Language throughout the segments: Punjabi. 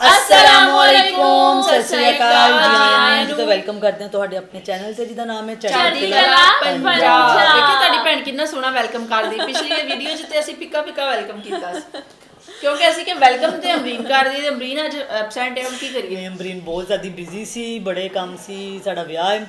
ਅਸਲਾਮੁਅਲੈਕੁਮ ਸਤਿ ਸ਼੍ਰੀ ਅਕਾਲ ਜੀ ਆਇਆਂ ਆਇਆਂ ਨੂੰ ਨੂੰ। ਤੇ ਵੈਲਕਮ ਕਰਦੇ ਹਾਂ ਤੁਹਾਡੇ ਆਪਣੇ ਚੈਨਲ ਤੇ ਜਿਹਦਾ ਨਾਮ ਹੈ ਚੜ੍ਹਦੀ ਚੜ੍ਹਦੀ ਕਲਾ ਪੰਜਾਬ ਪੰਜਾਬ ਦੇਖਿਆ ਤੁਹਾਡੀ ਭੈਣ ਕਿੰਨਾ ਸੋਹਣਾ ਵੈਲਕਮ ਕਰਦੀ ਪਿਛਲੀ ਵੀਡੀਓ 'ਚ ਤੇ ਅਸੀਂ ਪਿੱਕਾ ਪਿੱਕਾ ਵੈਲਕਮ ਕੀਤਾ ਸੀ। ਕਿਉਂਕਿ ਅਸੀਂ ਕਿ ਵੈਲਕਮ ਤੇ ਅਮਰੀਨ ਕਰਦੀ ਤੇ ਅਮਰੀਨ ਅੱਜ ਐਬਸੈਂਟ ਹੈ ਹੁਣ ਕੀ ਕਰੀਏ? ਇਹ ਅਮਰੀਨ ਬਹੁਤ ਜ਼ਿਆਦਾ ਬਿਜ਼ੀ ਸੀ ਬੜੇ ਕੰਮ ਸੀ ਸਾਡਾ ਵਿਆਹ ਹੈ।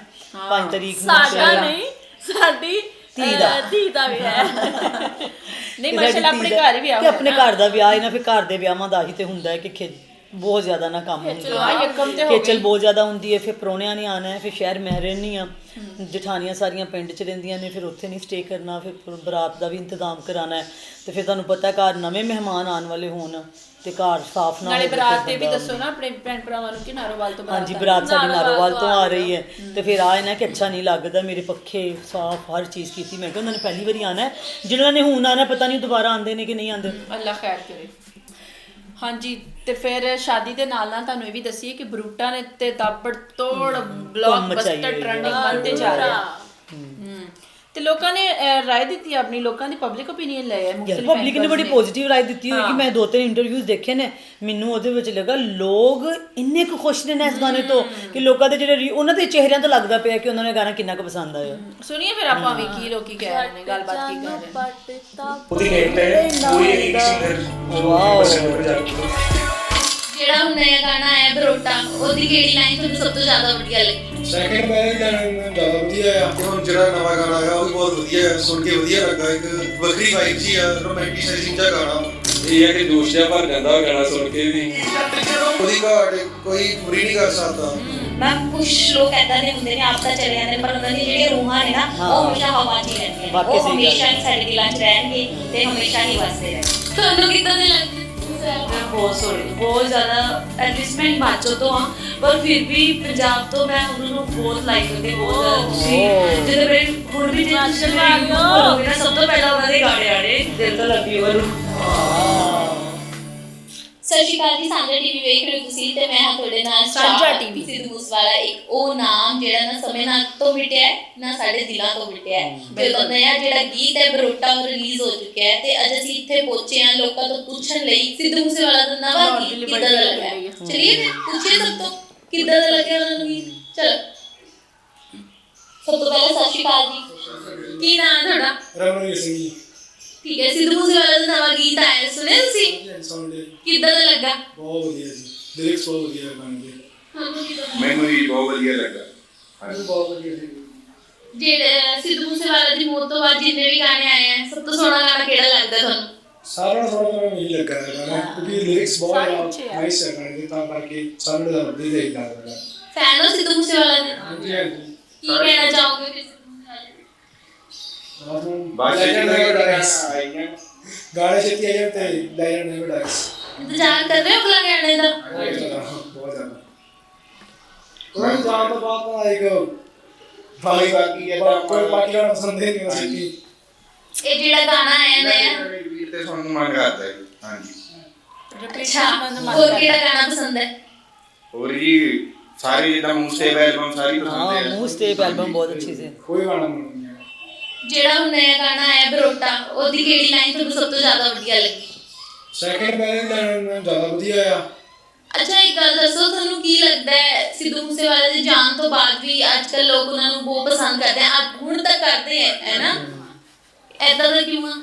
5 ਤਰੀਕ ਨੂੰ ਸਾਡਾ ਇੰਸ਼ਾਅੱਲਾ। ਨਹੀਂ ਸਾਡੀ ਧੀ ਦਾ। ਧੀ ਨਹੀਂ ਮਾਸ਼ਾਅੱਲਾ ਆਪਣੇ ਘਰ ਹੀ ਵਿਆਹ ਕਿ ਆਪਣੇ ਘਰ ਦਾ ਵਿਆਹ ਹੈ ਨਾ ਫਿਰ ਘਰ ਦੇ ਵਿਆਹਾਂ ਦਾ ਹੀ ਤੇ ਹੁੰਦਾ ਹੈ ਕਿ ਖੇ ਬਹੁਤ ਜ਼ਿਆਦਾ ਨਾ ਕੰਮ ਹੁੰਦਾ ਖੇਚਲ ਬਹੁਤ ਜ਼ਿਆਦਾ ਹੁੰਦੀ ਹੈ ਫਿਰ ਪਰੋਣਿਆਂ ਨੇ ਆਣਾ ਹੈ ਫਿਰ ਸ਼ਹਿਰ ਮੈਂ ਰਹਿੰਦੀ ਆ ਜਠਾਣੀਆਂ ਸਾਰੀਆਂ ਪਿੰਡ 'ਚ ਰਹਿੰਦੀਆਂ ਨੇ ਫਿਰ ਉੱਥੇ ਨਹੀਂ ਸਟੇ ਕਰਨਾ ਫਿਰ ਬਰਾਤ ਦਾ ਵੀ ਇੰਤਜ਼ਾਮ ਕਰਾਣਾ ਹੈ। ਤੇ ਫਿਰ ਤੁਹਾਨੂੰ ਪਤਾ ਘਰ ਨਵੇਂ ਮਹਿਮਾਨ ਆਉਣ ਵਾਲੇ ਹੋਣ ਤੇ ਘਰ ਸਾਫ਼ ਨਾ ਨਾਲੇ ਹੋਵੇ ਬਰਾਤ ਤੇ ਵੀ ਦੱਸੋ ਨਾ ਆਪਣੇ ਭੈਣ ਭਰਾਵਾਂ ਨੂੰ ਕਿ ਨਾਰੋਵਾਲ ਤੋਂ ਬਰਾਤ ਹਾਂਜੀ ਆ ਬਰਾਤ ਸਾਡੀ ਨਾਰੋਵਾਲ ਤੋਂ ਆ ਆ ਰਹੀ ਹੈ। ਤੇ ਫਿਰ ਆਏ ਨਾ ਕਿ ਅੱਛਾ ਨਹੀਂ ਲੱਗਦਾ ਮੇਰੇ ਪੱਖੇ ਸਾਫ਼ ਹਰ ਚੀਜ਼ ਕੀਤੀ। ਮੈਂ ਕਿਹਾ ਉਹਨਾਂ ਨੇ ਪਹਿਲੀ ਵਾਰੀ ਆਣਾ ਹੈ। ਜਿਨ੍ਹਾਂ ਨੇ ਹੁਣ ਆਣਾ ਪਤਾ ਨਹੀਂ ਦੁਬਾਰਾ ਆਉਂਦੇ ਨੇ ਕਿ ਨਹੀਂ ਆਉਂਦੇ। ਅੱਲਾ ਖੈਰ ਕਰੇ। ਹਾਂਜੀ ਤੇ ਫਿਰ ਸ਼ਾਦੀ ਦੇ ਨਾਲ ਨਾਲ ਤੁਹਾਨੂੰ ਇਹ ਵੀ ਦੱਸੀਏ ਕਿ ਬਰੂਟਾ ਨੇ ਤੇ ਤਾਬੜ ਤੋੜ ਬਸਟਰ ਹੈ। ਟ੍ਰੈਂਡਿੰਗ ਬਣਦੇ ਜਾ ਰਿਹਾ ਤੇ ਲੋਕਾਂ ਨੇ ਅਹ, ਰਾਏ ਦਿੱਤੀ ਆਪਣੀ ਲੋਕਾਂ ਦੀ ਪਬਲਿਕ ਓਪੀਨੀਅਨ ਲੈ ਹੈ ਯਾਰ ਪਬਲਿਕ ਨੇ ਬੜੀ ਪੋਜ਼ਿਟਿਵ ਰਾਏ ਦਿੱਤੀ ਹੋਈ ਕਿ ਮੈਂ ਦੋ ਤਿੰਨ ਇੰਟਰਵਿਊਜ਼ ਦੇਖੇ ਨੇ ਮੈਨੂੰ ਉਹਦੇ ਵਿੱਚ ਲੱਗਾ ਲੋਕ ਇੰਨੇ ਕੁ ਖੁਸ਼ ਨੇ ਨਾ ਇਸ ਗਾਣੇ ਤੋਂ ਕਿ ਲੋਕਾਂ ਦੇ ਜਿਹੜੇ re- ਉਹਨਾਂ ਦੇ ਚਿਹਰਿਆਂ ਤੋਂ ਲੱਗਦਾ ਪਿਆ ਕਿ ਉਹਨਾਂ ਨੇ ਗਾਣਾ ਕਿੰਨਾ ਕੁ ਪਸੰਦ ਆਇਆ। ਸੁਣੀਏ ਫਿਰ ਆਪਾਂ ਵੀ ਕੀ ਲੋਕੀ ਕਹਿ ਰਹੇ ਨੇ ਗੱਲਬਾਤ ਕੀ ਕਰ ਰਹੇ ਨੇ। ਉਹਦੀ ਨੇਮ ਹੈ ਪੂਰੀ ਇੱਕ ਸਿੰਗਰ ਵਾਓ। ਪੰਜਾਬੀ ਜਿਹੜਾ ਹੁਣ ਨਇਆ ਗਾਣਾ ਆਇਆ ਬਰੋਟਾ ਉਹਦੀ ਕਿਹੜੀ ਲਾਈਨ ਤੁਹਾਨੂੰ ਸਭ ਤੋਂ ਜ਼ਿਆਦਾ ਵਧੀਆ ਲੱਗੀ? ਸੈਕਿੰਡ ਮੈਂ ਗਾਣਾ ਜ਼ਿਆਦਾ ਵਧੀਆ ਆ। ਤੇ ਹੁਣ ਜਿਹੜਾ ਨਵਾਂ ਗਾਣਾ ਆਇਆ ਉਹ ਵੀ ਬਹੁਤ ਵਧੀਆ ਹੈ ਸੁਣ ਕੇ ਵਧੀਆ ਲੱਗਾ ਇੱਕ ਵੱਖਰੀ ਵਾਈਬ ਜੀ ਆ ਰੋਮਾਂਟਿਸਾਈਜ਼ਿੰਗ ਜਿਹਾ ਗਾਣਾ। ਇਹ ਹੈ ਕਿ ਜੋਸ਼ ਜਿਹਾ ਭਰ ਜਾਂਦਾ ਉਹ ਗਾਣਾ ਸੁਣ ਕੇ ਵੀ। ਉਹਦੀ ਘਾਟ ਕੋਈ ਪੂਰੀ ਨਹੀਂ ਕਰ ਸਕਦਾ। ਮੈਮ ਕੁਝ ਲੋਕ ਏਦਾਂ ਦੇ ਹੁੰਦੇ ਨੇ ਆਪ ਤਾਂ ਚਲੇ ਜਾਂਦੇ ਨੇ, ਪਰ ਉਹਨਾਂ ਦੀਆਂ ਜਿਹੜੀਆਂ ਰੂਹਾਂ ਨੇ ਨਾ ਉਹ ਹਮੇਸ਼ਾ ਹਵਾ 'ਚ ਹੀ ਰਹਿੰਦੀਆਂ ਉਹ ਹਮੇਸ਼ਾ ਹੈ। ਹੀ। ਸਾਡੇ ਦਿਲਾਂ 'ਚ ਰਹਿਣਗੇ ਤੇ ਹਮੇਸ਼ਾ ਹੀ ਵਸਦੇ ਰਹਿਣਗੇ। ਤੁਹਾਨੂੰ ਕਿੱਦਾਂ ਦੇ ਲੱਗਦੇ? ਮੈਂ ਬਹੁਤ ਸੋਰੀ ਬਹੁਤ ਜ਼ਿਆਦਾ ਐਟਲੀਸਟ ਮੈਂ ਹਿਮਾਚਲ ਤੋਂ ਆ ਪਰ ਫਿਰ ਵੀ ਪੰਜਾਬ ਤੋਂ ਮੈਂ ਉਹਨਾਂ ਨੂੰ ਬਹੁਤ ਲਾਈਕ ਕਰਦੀ ਬਹੁਤ ਜ਼ਿਆਦਾ ਤੁਸੀਂ ਜਦੋਂ ਮੇਰੇ ਹੁਣ ਵੀ ਜੇ ਤੁਸੀਂ ਮੇਰੇ ਕਰੋਗੇ ਨਾ ਸਭ ਤੋਂ ਪਹਿਲਾਂ ਉਹਨਾਂ ਦੇ ਗਾਣੇ ਆਣੇ ਦਿਲ ਤਾਂ ਲੱਗੀ ਵੱਲ ਸਤਿ ਸ਼੍ਰੀ ਅਕਾਲ ਜੀ ਸਾਂਝਾ ਟੀਵੀ ਵੇਖ ਰਹੇ ਹੋ ਤੁਸੀਂ ਤੇ ਮੈਂ ਹਾਂ ਤੁਹਾਡੇ ਨਾਲ ਸਾਂਝਾ TV ਸਿੱਧੂ ਮੂਸੇਵਾਲਾ ਇੱਕ ਉਹ ਨਾਮ ਜਿਹੜਾ ਨਾ ਸਮੇਂ ਨਾਲ ਤੋਂ ਮਿਟਿਆ ਹੈ, ਨਾ ਸਾਡੇ ਦਿਲਾਂ ਤੋਂ ਮਿਟਿਆ ਹੈ। ਤੇ ਉਹਦਾ ਨਇਆ ਜਿਹੜਾ ਗੀਤ ਹੈ ਬਰੋਟਾ ਉਹ ਰਿਲੀਜ਼ ਹੋ ਚੁੱਕਿਆ ਹੈ ਤੇ ਅੱਜ ਅਸੀਂ ਇੱਥੇ ਪਹੁੰਚੇ ਹਾਂ ਲੋਕਾਂ ਤੋਂ ਪੁੱਛਣ ਲਈ। ਸਿੱਧੂ ਮੂਸੇਵਾਲਾ ਦਾ ਨਵਾਂ ਗੀਤ ਕਿੱਦਾਂ ਦਾ ਲੱਗ ਚਲਿਏ ਪੁੱਛੀਏ ਸਭ ਤੋਂ। ਕਿੱਦਾਂ ਦਾ ਲੱਗਿਆ ਉਹਨਾਂ ਨੂੰ ਗੀਤ? ਚਲੋ। ਸਭ ਤੋਂ ਪਹਿਲਾਂ ਸਤਿ ਸ਼੍ਰੀ ਅਕਾਲ ਜੀ। ਕੀ ਨਾਮ ਤੁਹਾਡਾ? ਰਮਨਵੀਰ ਸਿੰਘ ਜੀ। ਠੀਕ ਹੈ ਸਿੱਧੂ ਮੂਸੇਵਾਲਾ ਦਾ ਨਵਾਂ ਗੀਤ ਆਇਆ ਸੁਣਿਆ ਤੁਸੀਂ ਸਾਊਂਡ ਕਿੱਦਾਂ ਦਾ ਲੱਗਾ ਬਹੁਤ ਵਧੀਆ ਜੀ ਲਿਰਿਕਸ ਬਹੁਤ ਵਧੀਆ ਗਾਣੇ ਦੇ ਤੁਹਾਨੂੰ ਕਿੱਦਾਂ ਦਾ ਮੈਨੂੰ ਵੀ ਬਹੁਤ ਵਧੀਆ ਲੱਗਾ ਬਹੁਤ ਵਧੀਆ ਸੀ ਜਿਹੜੇ ਸਿੱਧੂ ਮੂਸੇਵਾਲਾ ਦੀ ਮੌਤ ਤੋਂ ਬਾਅਦ ਜਿੰਨੇ ਵੀ ਗਾਣੇ ਆਏ ਆ ਸਭ ਤੋਂ ਸੋਹਣਾ ਗਾਣਾ ਕਿਹੜਾ ਲੱਗਦਾ ਤੁਹਾਨੂੰ ਸਾਰਿਆਂ ਨੂੰ ਥੋੜਾ ਥੋੜਾ ਨਹੀਂ ਲੱਗਾ ਹੈ ਗਾਣਾ ਕਿਉਂਕਿ ਲਿਰਿਕਸ ਸਾਰੇ ਬਹੁਤ ਅੱਛੇ ਆ। ਨਾਈਸ ਹੈ ਗਾਣੇ ਦੇ ਤਾਂ ਕਰਕੇ ਸਾਨੂੰ ਦਾ ਵਧੀਆ ਦੇਖਦਾ ਹੈ ਫੈਨ ਹੋ ਸਿੱਧੂ ਮੂਸੇਵਾਲਾ ਦੇ ਹਾਂਜੀ ਹਾਂਜੀ ਕੀ ਕਹਿਣਾ ਚਾਹੋਗੇ ਫਿਰ ਸਿੱਧੂ ਮੂਸੇਵਾਲੇ ਬਾਕੀ ਗਾਣੇ ਗਾਣੇ ਛੇਤੀ ਆ ਜਾਂਦੇ ਤੇ ਲੈ ਜਾਂਦੇ ਨੇ ਡਾਇਸ ਇੰਤਜ਼ਾਰ ਕਰ ਰਹੇ ਹੋ ਅਗਲਾ ਗਾਣੇ ਦਾ? ਬਹੁਤ ਜ਼ਿਆਦਾ। ਕੋਈ ਜਾਣ ਤੋਂ ਬਾਅਦ ਤਾਂ ਇੱਕ ਬਾਕੀ ਬਾਕੀ ਹੈ ਕੋਈ ਬਾਕੀ ਗਾਣਾ ਪਸੰਦ ਨਹੀਂ ਸੀ ਇਹ ਜਿਹੜਾ ਗਾਣਾ ਆਇਆ ਨਇਆ ਵੀਰ ਤੇ ਸਾਨੂੰ ਮਨ ਕਰਦਾ ਹੈ ਹਾਂਜੀ। ਅੱਛਾ ਹੋਰ ਕਿਹੜਾ ਗਾਣਾ ਪਸੰਦ ਹੈ? ਹੋਰ ਜੀ ਸਾਰੇ ਜਿੱਦਾਂ ਮੂਸੇ ਐਲਬਮ ਸਾਰੀ ਪਸੰਦ ਹਾਂ ਹੈ। ਮੂਹ ਸਟੇਪ ਐਲਬਮ ਬਹੁਤ ਅੱਛੀ ਸੀ। ਕੋਈ ਗਾਣਾ ਨਹੀਂ ਜਿਹੜਾ ਹੁਣ ਨਇਆ ਗਾਣਾ ਆਇਆ ਬਰੋਟਾ ਉਹਦੀ ਕਿਹੜੀ ਲਾਈਨ ਤੁਹਾਨੂੰ ਸਭ ਤੋਂ ਜ਼ਿਆਦਾ ਵਧੀਆ ਲੱਗੀ? ਸੈਕਿੰਡ ਮੈਰਿਜ ਦਾ ਜ਼ਿਆਦਾ ਵਧੀਆ ਆ ਅੱਛਾ ਇੱਕ ਗੱਲ ਦੱਸੋ ਤੁਹਾਨੂੰ ਕੀ ਲੱਗਦਾ ਹੈ ਸਿੱਧੂ ਮੂਸੇਵਾਲੇ ਦੇ ਜਾਣ ਤੋਂ ਬਾਅਦ ਵੀ ਅੱਜ ਕੱਲ ਲੋਕ ਉਹਨਾਂ ਨੂੰ ਬਹੁਤ ਪਸੰਦ ਕਰਦੇ ਆ? ਅੱਜ ਹੁਣ ਤੱਕ ਕਰਦੇ ਹੈ ਹੈ ਨਾ? ਐਦਾਂ ਦਾ ਕਿਉਂ ਆ?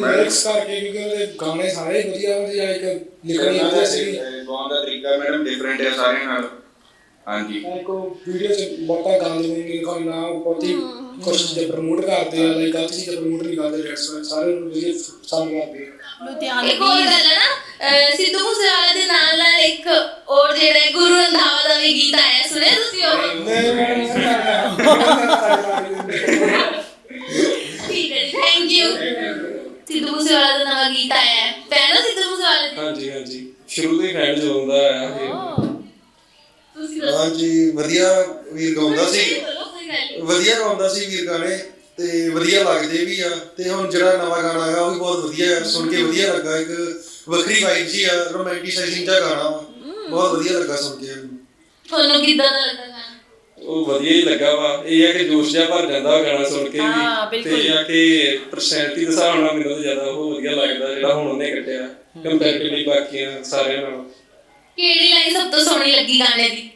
ਲਿਰਿਕਸ ਕਰਕੇ ਕਿਉਂਕਿ ਉਹਦੇ ਗਾਣੇ ਸਾਰੇ ਵਧੀਆ ਹੁੰਦੇ ਜਾਂ ਇੱਕ ਲਿਖਣੀ ਵਧੀਆ ਸੀ ਗਾਉਣ ਦਾ ਤਰੀਕਾ ਮੈਡਮ ਡਿਫਰੈਂਟ ਹੈ ਸਾਰਿਆਂ ਨਾਲ। ਹਾਂਜੀ। ਕੋ ਵੀਡੀਓ ਚ ਬਹੁਤਾ ਗਾਣੇ ਨਹੀਂ ਕੋਈ ਨਾ ਬਹੁਤੀ ਕੁਛ ਜੇ ਪ੍ਰਮੋਟ ਕਰਦੇ ਆ ਲਾਈਕ ਗਲਤ ਚੀਜ਼ਾਂ ਪ੍ਰਮੋਟ ਨਹੀਂ ਕਰਦੇ ਰੈਟਸ ਸਾਰੇ ਨੂੰ ਵਧੀਆ ਪਸੰਦ ਕਰਦੇ ਆ। ਲੁਧਿਆਣੇ ਇੱਕ ਹੋਰ ਗੱਲ ਹੈ ਨਾ ਅਹ ਸਿੱਧੂ ਮੂਸੇਵਾਲੇ ਦੇ ਨਾਲ ਨਾਲ ਇੱਕ ਹੋਰ ਜਿਹੜਾ ਗੁਰੂ ਰੰਧਾਵਾ ਦਾ ਵੀ ਗੀਤ ਆਇਆ ਸੁਣਿਆ ਤੁਸੀਂ ਉਹ ਹੈ ਜੀ ਥੈਂਕ ਯੂ ਸਿੱਧੂ ਮੂਸੇਵਾਲਾ ਦਾ ਨਵਾਂ ਗੀਤ ਆਇਆ ਹੈ ਫੈਨ ਹੋ ਸਿੱਧੂ ਮੂਸੇਵਾਲੇ ਦੇ ਹਾਂਜੀ ਹਾਂਜੀ ਸ਼ੁਰੂ ਤੋਂ ਹੀ ਫੈਨ ਜੋ ਹੁੰਦਾ ਆਇਆ ਫਿਰ ਤੁਸੀਂ ਦੱਸੋ ਹਾਂਜੀ ਵਧੀਆ ਵੀਰ ਗਾਉਂਦਾ ਸੀ ਬੋਲੋ, ਕੋਈ ਗੱਲ ਨਹੀਂ। ਵਧੀਆ ਗਾਉਂਦਾ ਸੀ ਵੀਰ ਗਾਣੇ ਤੇ ਵਧੀਆ ਲੱਗਦੇ ਵੀ ਆ ਤੇ ਹੁਣ ਜਿਹੜਾ ਨਵਾਂ ਗਾਣਾ ਆਇਆ ਉਹ ਵੀ ਬਹੁਤ ਵਧੀਆ ਹੈ ਸੁਣ ਕੇ ਵਧੀਆ ਲੱਗਾ ਇੱਕ ਵੱਖਰੀ ਵਾਈਬ ਜੀ ਆ ਰੋਮਾਂਟਿਸਾਈਜ਼ਿੰਗ ਜਿਹਾ ਗਾਣਾ। ਵਾ। ਬਹੁਤ ਵਧੀਆ ਲੱਗਾ ਸੁਣ ਕੇ। ਤੁਹਾਨੂੰ ਕਿੱਦਾਂ ਦਾ ਲੱਗਾ ਗਾਣਾ? ਉਹ ਵਧੀਆ ਹੀ ਲੱਗਾ ਵਾ। ਇਹ ਹੈ ਕਿ ਜੋਸ਼ ਜਿਹਾ ਭਰ ਜਾਂਦਾ ਉਹ ਗਾਣਾ ਸੁਣ ਕੇ ਹਾਂ, ਵੀ ਬਿਲਕੁਲ। ਤੇ ਇਹ ਹੈ ਕਿ ਪਰਸੈਂਟੀ ਦੇ ਹਿਸਾਬ ਨਾਲ ਮੈਨੂੰ ਤਾਂ ਜ਼ਿਆਦਾ ਉਹ ਵਧੀਆ ਲੱਗਦਾ ਜਿਹੜਾ ਹੁਣ ਉਹਨੇ ਕੱਢਿਆ। ਕੰਪੈਰੀਟਿਵਲੀ ਬਾਕੀਆਂ ਸਾਰਿਆਂ ਨਾਲੋਂ। ਕਿਹੜੀ ਲਾਈਨ ਸਭ ਤੋਂ ਸੋਹਣੀ ਲੱਗੀ ਗਾਣੇ ਦੀ?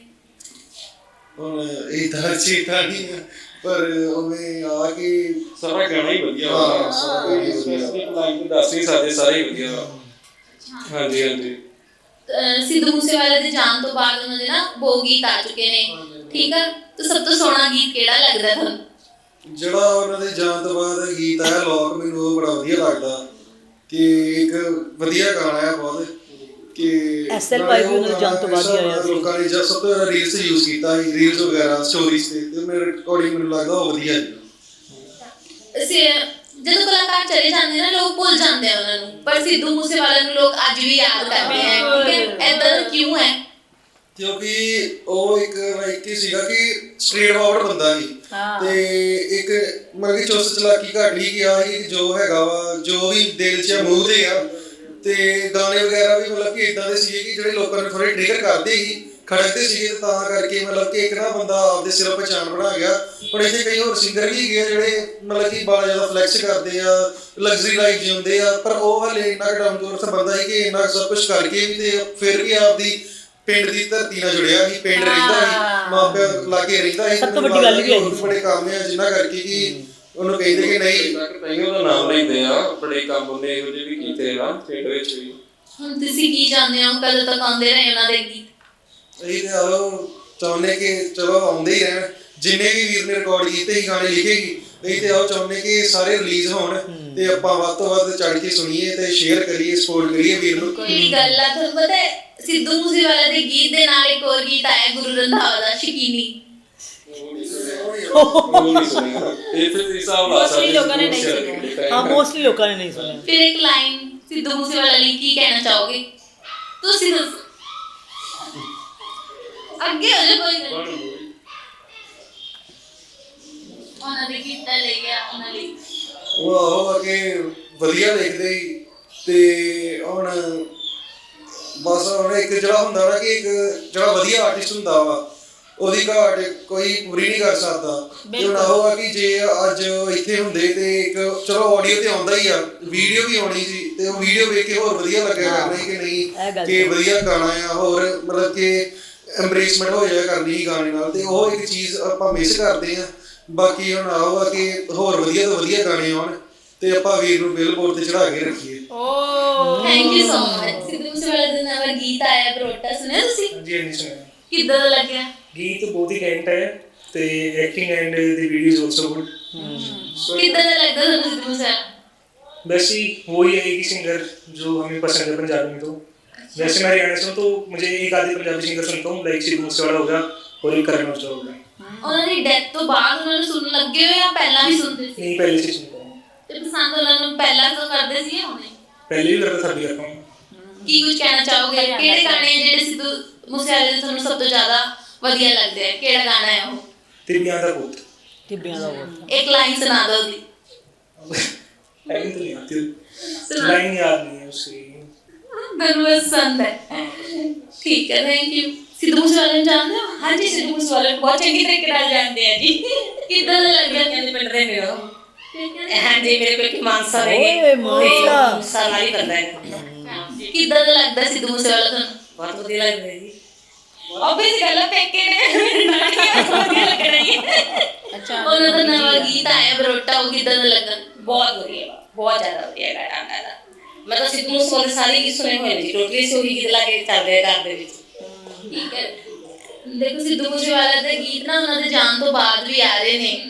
ਹੁਣ ਇਹ ਤਾਂ ਚੀਤਾ ਨਹੀਂ ਆ, ਪਰ ਉਹਨੇ ਆ ਕਿ ਸਾਰਾ ਗਾਣਾ ਹੀ ਵਧੀਆ ਹਾਂ, ਸਾਰਾ ਗਾਣਾ ਹੀ ਵਧੀਆ। ਸਪੈਸੀਫਿਕ ਲਾਈਨ ਤੋਂ ਦੱਸ ਨਹੀਂ ਸਕਦੇ ਸਾਰੇ ਹੀ ਵਧੀਆ ਵਾ। ਹਾਂਜੀ ਹਾਂਜੀ। ਅਹ ਸਿੱਧੂ ਮੂਸੇਵਾਲੇ ਦੇ ਜਾਣ ਤੋਂ ਬਾਅਦ ਉਹਨਾਂ ਦੇ ਨਾ ਦੋ ਗੀਤ ਆ ਚੁੱਕੇ ਨੇ। ਠੀਕ ਆ? ਤੇ ਸਭ ਤੋਂ ਸੋਹਣਾ ਗੀਤ ਕਿਹੜਾ ਲੱਗਦਾ ਤੁਹਾਨੂੰ? ਜਿਹੜਾ ਉਹਨਾਂ ਦੇ ਜਾਣ ਤੋਂ ਬਾਅਦ ਗੀਤ ਆਇਆ ਲੋਕ ਮੈਨੂੰ ਉਹ ਬੜਾ ਵਧੀਆ ਲੱਗਦਾ। ਕਿ ਇੱਕ ਵਧੀਆ ਗਾਣਾ ਹੈ ਬਹੁਤ। ਕਿ SL ਨਾਲੇ ਭਾਈ ਵੀ ਉਹ ਉਹਨਾਂ ਦੇ ਜਾਣ ਤੋਂ ਬਾਅਦ ਹੀ ਆਇਆ ਸੀ। ਲੋਕਾਂ ਨੇ ਜਦ ਸਭ ਤੋਂ ਜ਼ਿਆਦਾ ਰੀਲਸ ਯੂਜ਼ ਕੀਤਾ ਸੀ ਰੀਲਸ ਵਗੈਰਾ ਸਟੋਰੀਜ਼ ਤੇ ਤੇ ਮੇਰੇ ਅਕੋਰਡਿੰਗ ਮੈਨੂੰ ਲੱਗਦਾ ਉਹ ਵਧੀਆ ਹੈ ਅਸੀਂ ਜਦੋਂ ਕਲਾਕਾਰ ਚਲੇ ਜਾਂਦੇ ਨੇ ਲੋਕ ਭੁੱਲ ਜਾਂਦੇ ਆ ਉਹਨਾਂ ਨੂੰ। ਪਰ ਸਿੱਧੂ ਮੂਸੇਵਾਲੇ ਨੂੰ ਲੋਕ ਅੱਜ ਵੀ ਯਾਦ ਕਰਦੇ ਆ ਕਿਉਂਕਿ ਐਦਾਂ ਕਿਉਂ ਹੈ? ਕਿਉਂਕਿ ਉਹ ਇੱਕ ਲਾਈਕ ਸੀਗਾ ਕਿ ਸਟ੍ਰੀਟ ਫਾਰਵਰਡ ਬੰਦਾ ਸੀ। ਤੇ ਇੱਕ ਮਤਲਬ ਕਿ ਚੁਸਤ ਚਲਾਕੀ ਘੱਟ ਨਹੀਂ ਗਿਆ ਸੀ ਜੋ ਹੈਗਾ ਵਾ ਜੋ ਵੀ ਦਿਲ 'ਚ ਮੂੰਹ ਤੇ ਆ। ਤੇ ਗਾਣੇ ਵਗੈਰਾ ਵੀ ਮਤਲਬ ਕਿ ਇਦਾਂ ਦੇ ਸੀਗੇ ਕਿ ਜਿਹੜੇ ਲੋਕਾਂ ਨੂੰ ਥੋੜੇ ਟ੍ਰਿਗਰ ਕਰਦੇ ਸੀ। ਖੜਕਦੇ ਸੀਗੇ ਤੇ ਤਾਂ ਕਰਕੇ ਮਤਲਬ ਕਿ ਇੱਕ ਨਾ ਬੰਦਾ ਆਪਦੇ ਸਿਰੋਂ ਪਛਾਣ ਬਣਾ ਗਿਆ। ਪਰ ਇੱਥੇ ਕਈ ਹੋਰ ਸਿੰਗਰ ਵੀ ਆ ਜਿਹੜੇ ਮਤਲਬ ਕਿ ਬੜਾ ਜ਼ਿਆਦਾ ਫਲੈਕਸ ਕਰਦੇ ਆ ਲਗਜ਼ਰੀ ਲਾਈਫ ਜਿਉਂਦੇ ਆ ਪਰ ਉਹ ਹਲੇ ਇੰਨਾ ਡਾਊਨ ਟੂ ਅਰਥ ਬੰਦਾ ਸੀ ਕਿ ਇੰਨਾ ਸਭ ਕੁਝ ਕਰਕੇ ਵੀ ਤੇ ਫਿਰ ਵੀ ਆਪਦੀ ਪਿੰਡ ਦੀ ਧਰਤੀ ਨਾਲ ਜੁੜਿਆ ਸੀ ਪਿੰਡ ਰਹਿੰਦਾ ਸੀ ਮਾਪਿਆਂ ਲਾਗੇ ਰਹਿੰਦਾ ਸੀ। ਸਭ ਤੋਂ ਵੱਡੀ ਗੱਲ ਵੀ ਹੋਰ ਬੜੇ ਕੰਮ ਆ ਜਿਨ੍ਹਾਂ ਕਰਕੇ ਕਿ ਉਹਨੂੰ ਕਹਿੰਦੇ ਕਿ ਨਹੀਂ। ਤੱਕ ਤਾਈਓ ਦਾ ਨਾਮ ਲੈਂਦੇ ਆ ਬੜੇ ਕੰਮ ਉਹਨੇ ਇਹੋ ਜਿਹੇ ਵੀ ਕੀਤੇ ਆ ਸਟੇਟ ਵਿੱਚ ਵੀ। ਹੁਣ ਤੁਸੀਂ ਕੀ ਜਾਣਦੇ ਹੋ? ਕਦੋਂ ਤੱਕ ਆਉਂਦੇ ਰਹੇ ਉਹਨਾਂ ਦੇ ਗੀਤ। ਅਸੀਂ ਤੇ ਆਲੋ ਚਾਹੁੰਦੇ ਕਿ ਚਲੋ ਆਉਂਦੇ ਹੀ ਰਹਿਣ। ਜਿੰਨੇ ਵੀ ਵੀਰ ਨੇ ਰਿਕਾਰਡ ਕੀਤੇ ਸੀ ਗਾਣੇ ਲਿਖੇਗੀ ਅਸੀਂ ਤੇ ਆਓ ਚਾਹੁੰਦੇ ਕਿ ਸਾਰੇ ਰਿਲੀਜ਼ ਹੋਣ ਤੇ ਆਪਾਂ ਵੱਧ ਤੋਂ ਵੱਧ ਚੜ ਕੇ ਸੁਣੀਏ ਤੇ ਸ਼ੇਅਰ ਕਰੀਏ ਸਪੋਰਟ ਕਰੀਏ ਵੀਰ ਨੂੰ। ਕਿਹੜੀ ਗੱਲ ਆ ਤੁਹਾਨੂੰ ਪਤਾ ਹੈ ਸਿੱਧੂ ਮੂਸੇਵਾਲੇ ਦੇ ਗੀਤ ਦੇ ਨਾਲ ਇੱਕ ਹੋਰ ਗੀਤ ਆਇਆ ਗੁਰੂ ਰੰਧਾਵਾ ਦਾ ਸ਼ਕੀਨੀ। ਨਹੀਂ ਇਹ ਇਸ ਹਿਸਾਬ ਨਾਲ Mostly ਲੋਕਾਂ ਨੇ ਨਹੀਂ ਸੁਣਿਆ। ਹਾਂ ਮੋਸਟਲੀ ਲੋਕਾਂ ਨੇ ਨਹੀਂ ਸੁਣਿਆ। ਫਿਰ ਇੱਕ ਲਾਈਨ ਸਿੱਧੂ ਮੂਸੇਵਾਲੇ ਲਈ ਕੀ ਕਹਿਣਾ ਚਾਹੋਗੇ? ਤੁਸੀਂ ਦੱਸੋ। ਅੱਗੇ ਹੋ ਜਾ ਕੋਈ ਗੱਲ ਨੀ। ਉਹਨਾਂ ਦੇ ਗੀਤ ਲੈ ਗਿਆ ਉਹਨਾਂ ਲਈ ਉਹ ਆਹੋ ਕੇ ਵਧੀਆ ਲਿਖਦੇ ਸੀ। ਤੇ ਹੁਣ ਬਸ ਹੁਣ ਇੱਕ ਜਿਹੜਾ ਹੁੰਦਾ ਨਾ ਕਿ ਇੱਕ ਜਿਹੜਾ ਵਧੀਆ ਆਰਟਿਸਟ ਹੁੰਦਾ ਵਾ ਉਹਦੀ ਘਾਟ ਕੋਈ ਪੂਰੀ ਨਹੀਂ ਕਰ ਸਕਦਾ। ਤੇ ਹੁਣ ਆਹੋ ਆ ਕਿ ਜੇ ਅੱਜ ਇੱਥੇ ਹੁੰਦੇ ਤੇ ਇੱਕ ਚਲੋ ਆਡੀਓ ਤੇ ਆਉਂਦਾ ਹੀ ਆ ਵੀਡੀਓ ਵੀ ਆਉਣੀ ਸੀ ਤੇ ਉਹ ਵੀਡੀਓ ਵੇਖ ਕੇ ਹੋਰ ਵਧੀਆ ਲੱਗਿਆ ਕਰਨਾ ਸੀ ਕਿ ਇਹ ਨਹੀਂ ਗੱਲ ਕਿ ਵਧੀਆ ਗਾਣਾ ਆ ਹੋਰ ਮਤਲਬ ਕਿ ਐਮਬ੍ਰੇਸਮੈਂਟ ਹੋ ਜਾਇਆ ਕਰਦੀ ਸੀ ਗਾਣੇ ਨਾਲ ਤੇ ਉਹ ਇੱਕ ਚੀਜ਼ ਆਪਾਂ ਮਿਸ ਕਰਦੇ ਆ ਬਾਕੀ ਹੁਣ ਆਓ ਆ ਕਿ ਹੋਰ ਵਧੀਆ ਤੋਂ ਵਧੀਆ ਗਾਣੇ ਆਉਣ ਤੇ ਆਪਾਂ ਵੀਰ ਨੂੰ ਬਿਲਬੋਰਡ ਤੇ ਚੜਾ ਕੇ ਰੱਖੀਏ। ਓ thank you so much Sidhu ਮੂਸੇਵਾਲੇ ਦੇ ਨਾਲ ਗੀਤ ਆਇਆ ਬਰੋਟਾ ਸੁਣਿਆ ਤੁਸੀਂ? ਜੀ ਹਾਂਜੀ ਸੁਣਿਆ। ਕਿੱਦਾਂ ਦਾ ਲੱਗਿਆ? ਗੀਤ ਬਹੁਤ ਹੀ ਕੈਂਟ ਹੈ ਤੇ ਐਕਟਿੰਗ ਐਂਡ ਦੀ ਵੀਡੀਓਜ਼ ਆਲਸੋ ਗੁੱਡ ਕਿੱਦਾਂ ਦਾ ਲੱਗਦਾ ਤੁਹਾਨੂੰ ਸਿੱਧੂ ਮੂਸੇਵਾਲਾ? ਵੈਸੇ ਹੀ ਉਹ ਹੈ ਇੱਕ ਸਿੰਗਰ ਜੋ ਹਮੇ ਪਸੰਦ ਹੈ ਪੰਜਾਬੀ ਤੋਂ। में तो वैसे मैं हरियाणा से हूँ तो मुझे एक आधे पंजाबी सिंगर सुनता हूँ लाइक सिद्धू मूसेवाला हो गया और एक करण औजला हो गया ਉਹਨਾਂ ਦੀ ਡੈਥ ਤੋਂ ਬਾਅਦ ਉਹਨਾਂ ਨੂੰ ਸੁਣਨ ਲੱਗੇ ਹੋ ਜਾਂ ਪਹਿਲਾਂ ਵੀ ਸੁਣਦੇ ਸੀ नहीं पहले से सुनता हूँ ਤੇ ਪਸੰਦ ਉਹਨਾਂ ਨੂੰ ਪਹਿਲਾਂ ਤੋਂ ਕਰਦੇ ਸੀ ਜਾਂ ਹੁਣੇ पहले भी करता था अभी करता हूँ ਕੀ ਕੁਝ ਕਹਿਣਾ ਚਾਹੋਗੇ ਕਿਹੜੇ ਗਾਣੇ ਆ ਜਿਹੜੇ ਸਿੱਧੂ ਮੂਸੇਵਾਲੇ ਦੇ ਤੁਹਾਨੂੰ ਸਭ ਤੋਂ ਜ਼ਿਆਦਾ ਵਧੀਆ ਲੱਗਦੇ ਆ ਕਿਹੜਾ ਗਾਣਾ ਹੈ ਉਹ तिरमिया का पुत ਟਿੱਬਿਆਂ ਦਾ ਉਹ ਇੱਕ ਲਾਈਨ ਸੁਣਾ ਦਿਓ ਜੀ लाइन तो नहीं आती लाइन याद नहीं है उसकी ਮੈਨੂੰ ਪਸੰਦ ਹੈ ਠੀਕ ਹੈ ਥੈਂਕ ਯੂ ਸਿੱਧੂ ਮੂਸੇਵਾਲੇ ਨੂੰ ਜਾਣਦੇ ਹੋ? ਹਾਂਜੀ ਸਿੱਧੂ ਮੂਸੇਵਾਲੇ ਨੂੰ ਬਹੁਤ ਚੰਗੀ ਤਰੀਕੇ ਨਾਲ ਜਾਣਦੇ ਆ ਜੀ। ਕਿੱਦਾਂ ਦਾ ਲੱਗਦਾ ਕਹਿੰਦੇ ਪਿੰਡ ਦੇ ਨੇ ਉਹ। ਹਾਂਜੀ ਮੇਰੇ ਕੋਲ ਇੱਕ ਮਾਨਸਾ ਨੇ ਓਏ ਮਾਨਸਾ। ਸਾਲਾ ਹੀ ਕਰਦਾ ਹੈ। ਕਿੱਦਾਂ ਦਾ ਲੱਗਦਾ ਸਿੱਧੂ ਮੂਸੇਵਾਲਾ ਤੁਹਾਨੂੰ? ਬਹੁਤ ਵਧੀਆ ਲੱਗਦਾ ਹੈ ਜੀ। ਆਬਵੀਅਸ ਗੱਲ ਹੈ ਪੇਕੇ ਨੇ। ਵਧੀਆ ਹੀ ਅੱਛਾ। ਉਹਨਾਂ ਦਾ ਨਵਾਂ ਗੀਤ ਆਇਆ ਬਰੋਟਾ ਉਹ ਕਿੱਦਾਂ ਦਾ ਲੱਗਾ? ਬਹੁਤ ਵਧੀਆ ਬਹੁਤ ਜ਼ਿਆਦਾ ਵਧੀਆ ਗਾਣਾ। ਉਹਨਾਂ ਦਾ ਮੈਂ ਤਾਂ ਸਿੱਧੂ ਮੂਸੇਵਾਲੇ ਦੇ ਸਾਰੇ ਗੀਤ ਸੁਣੇ ਹੋਏ ਨੇ ਜੀ ਟੋਟਲੀ ਸੋਹੀ ਗੀਤ ਲਾ ਕੇ ਚੱਲਦੇ ਆ ਘਰ ਦੇ ਵਿੱਚ। ਠੀਕ ਹੈ। ਦੇਖੋ ਸਿੱਧੂ ਮੂਸੇਵਾਲਾ ਦੇ ਗੀਤ ਨਾ ਉਹਨਾਂ ਦੇ ਜਾਣ ਤੋਂ ਬਾਅਦ ਵੀ ਆ ਰਹੇ ਨੇ।